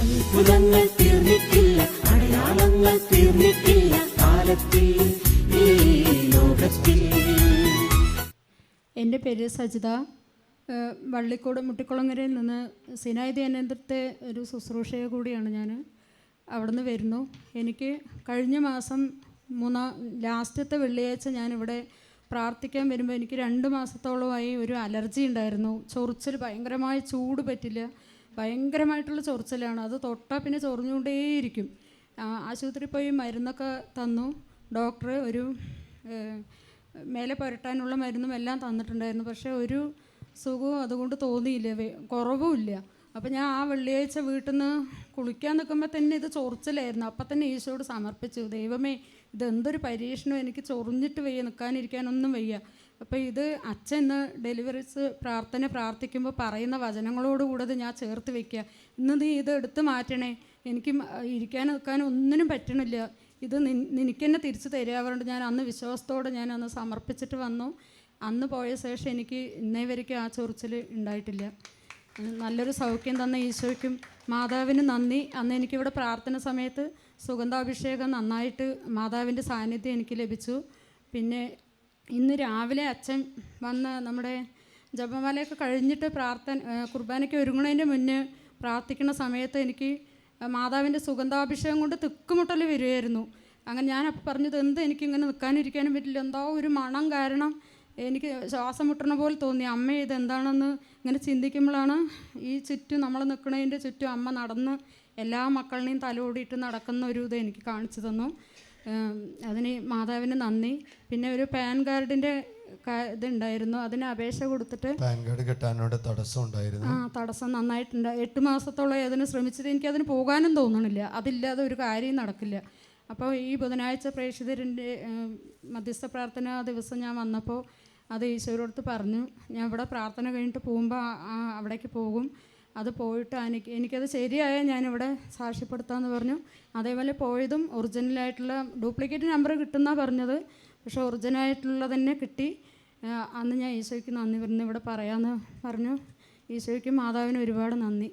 അത്ഭുതങ്ങൾ തീർന്നിട്ടില്ല അടയാളങ്ങൾ തീർന്നിട്ടില്ല കാലത്തിൽ എന്റെ പേര് സജിത. വള്ളിക്കോട് മുട്ടിക്കുളങ്ങരയിൽ നിന്ന് സിനായി ധ്യാനേന്ദ്രത്തെ ഒരു ശുശ്രൂഷയെ കൂടിയാണ് ഞാൻ അവിടുന്ന് വരുന്നു. എനിക്ക് കഴിഞ്ഞ മാസം മൂന്നാ ലാസ്റ്റത്തെ വെള്ളിയാഴ്ച ഞാനിവിടെ പ്രാർത്ഥിക്കാൻ വരുമ്പോൾ എനിക്ക് രണ്ട് മാസത്തോളമായി ഒരു അലർജി ഉണ്ടായിരുന്നു. ചൊറിച്ചിൽ ഭയങ്കരമായ ചൂട് പറ്റില്ല. ഭയങ്കരമായിട്ടുള്ള ചൊറിച്ചിലാണ്. അത് തൊട്ടാൽ പിന്നെ ചൊറിഞ്ഞുകൊണ്ടേയിരിക്കും. ആ, ആശുപത്രിയിൽ പോയി മരുന്നൊക്കെ തന്നു. ഡോക്ടർ ഒരു മേലെ പുരട്ടാനുള്ള മരുന്നും എല്ലാം തന്നിട്ടുണ്ടായിരുന്നു. പക്ഷേ ഒരു സുഖവും അതുകൊണ്ട് തോന്നിയില്ല. കുറവുമില്ല. അപ്പോൾ ഞാൻ ആ വെള്ളിയാഴ്ച വീട്ടിൽ നിന്ന് കുളിക്കാൻ നിൽക്കുമ്പോൾ തന്നെ ഇത് ചൊറിച്ചിലായിരുന്നു. അപ്പം തന്നെ ഈശോട് സമർപ്പിച്ചു ദൈവമേ ഇത് എന്തൊരു പരീക്ഷണം എനിക്ക് ചൊറിഞ്ഞിട്ട് വയ്യ നിൽക്കാനിരിക്കാനൊന്നും വയ്യ. അപ്പോൾ ഇത് അച്ഛൻ ഇന്ന് ഡെലിവറീസ് പ്രാർത്ഥന പ്രാർത്ഥിക്കുമ്പോൾ പറയുന്ന വചനങ്ങളോട് കൂടെ ഞാൻ ചേർത്ത് വെക്കുക ഇന്ന് നീ ഇത് എടുത്ത് മാറ്റണേ എനിക്ക് ഇരിക്കാൻ നിൽക്കാനും ഒന്നിനും പറ്റണില്ല. ഇത് നിനക്ക് തന്നെ തിരിച്ചു തരാറുണ്ട് ഞാൻ അന്ന് വിശ്വാസത്തോടെ ഞാൻ അന്ന് സമർപ്പിച്ചിട്ട് വന്നു. അന്ന് പോയ ശേഷം എനിക്ക് ഇന്നേ വരയ്ക്കും ആ ചൊറിച്ചിൽ ഉണ്ടായിട്ടില്ല. നല്ലൊരു സൗഖ്യം തന്ന ഈശോയ്ക്കും മാതാവിന് നന്ദി. അന്ന് എനിക്കിവിടെ പ്രാർത്ഥന സമയത്ത് സുഗന്ധാഭിഷേകം നന്നായിട്ട് മാതാവിന്റെ സാന്നിധ്യം എനിക്ക് ലഭിച്ചു. പിന്നെ ഇന്ന് രാവിലെ അച്ഛൻ വന്ന് നമ്മുടെ ജപമാലയൊക്കെ കഴിഞ്ഞിട്ട് പ്രാർത്ഥന കുർബാനയ്ക്ക് ഒരുങ്ങുന്നതിന്റെ മുന്നേ പ്രാർത്ഥിക്കുന്ന സമയത്ത് എനിക്ക് മാതാവിന്റെ സുഗന്ധാഭിഷേകം കൊണ്ട് തിക്കുമുട്ടൽ വരുമായിരുന്നു അങ്ങനെ അപ്പം പറഞ്ഞത് എന്ത് എനിക്കിങ്ങനെ നിൽക്കാനിരിക്കാനും പറ്റില്ല? എന്തോ ഒരു മണം കാരണം എനിക്ക് ശ്വാസം മുട്ടണ പോലെ തോന്നി. അമ്മ ഇത് എന്താണെന്ന് ഇങ്ങനെ ചിന്തിക്കുമ്പോഴാണ് ഈ ചുറ്റും നമ്മൾ നിൽക്കുന്നതിന്റെ ചുറ്റും അമ്മ നടന്ന് എല്ലാ മക്കളിനെയും തലോടിയിട്ട് നടക്കുന്ന ഒരു ഇത് എനിക്ക് കാണിച്ചു തന്നു. അതിന് മാതാവിന് നന്ദി. പിന്നെ ഒരു പാൻ കാർഡിന്റെ ഇതുണ്ടായിരുന്നു. അതിന് അപേക്ഷ കൊടുത്തിട്ട് പാൻ കാർഡ് കിട്ടാനോട് തടസ്സം ഉണ്ടായിരുന്നു. ആ തടസ്സം നന്നായിട്ടുണ്ട്. എട്ട് മാസത്തോളം അതിന് ശ്രമിച്ചത് എനിക്ക് അതിന് പോകാനും തോന്നണില്ല. അതില്ലാതെ ഒരു കാര്യം നടക്കില്ല. അപ്പോൾ ഈ ബുധനാഴ്ച പ്രേക്ഷിതരിന്റെ മധ്യസ്ഥ പ്രാർത്ഥന ദിവസം ഞാൻ വന്നപ്പോൾ അത് ഈശോരോടുത്ത് പറഞ്ഞു. ഞാൻ ഇവിടെ പ്രാർത്ഥന കഴിഞ്ഞിട്ട് പോകുമ്പോൾ അവിടേക്ക് പോകും. അത് പോയിട്ട് എനിക്ക് എനിക്കത് ശരിയായാൽ ഞാനിവിടെ സാക്ഷ്യപ്പെടുത്താമെന്ന് പറഞ്ഞു. അതേപോലെ പോയതും ഒറിജിനലായിട്ടുള്ള ഡ്യൂപ്ലിക്കേറ്റ് നമ്പർ കിട്ടുന്ന പറഞ്ഞത്. പക്ഷേ ഒറിജിനലായിട്ടുള്ള തന്നെ കിട്ടി അന്ന് ഞാൻ ഈശോയ്ക്ക് നന്ദി പറഞ്ഞു. ഇവിടെ പറയാമെന്ന് പറഞ്ഞു. ഈശോയ്ക്കും മാതാവിനും ഒരുപാട് നന്ദി.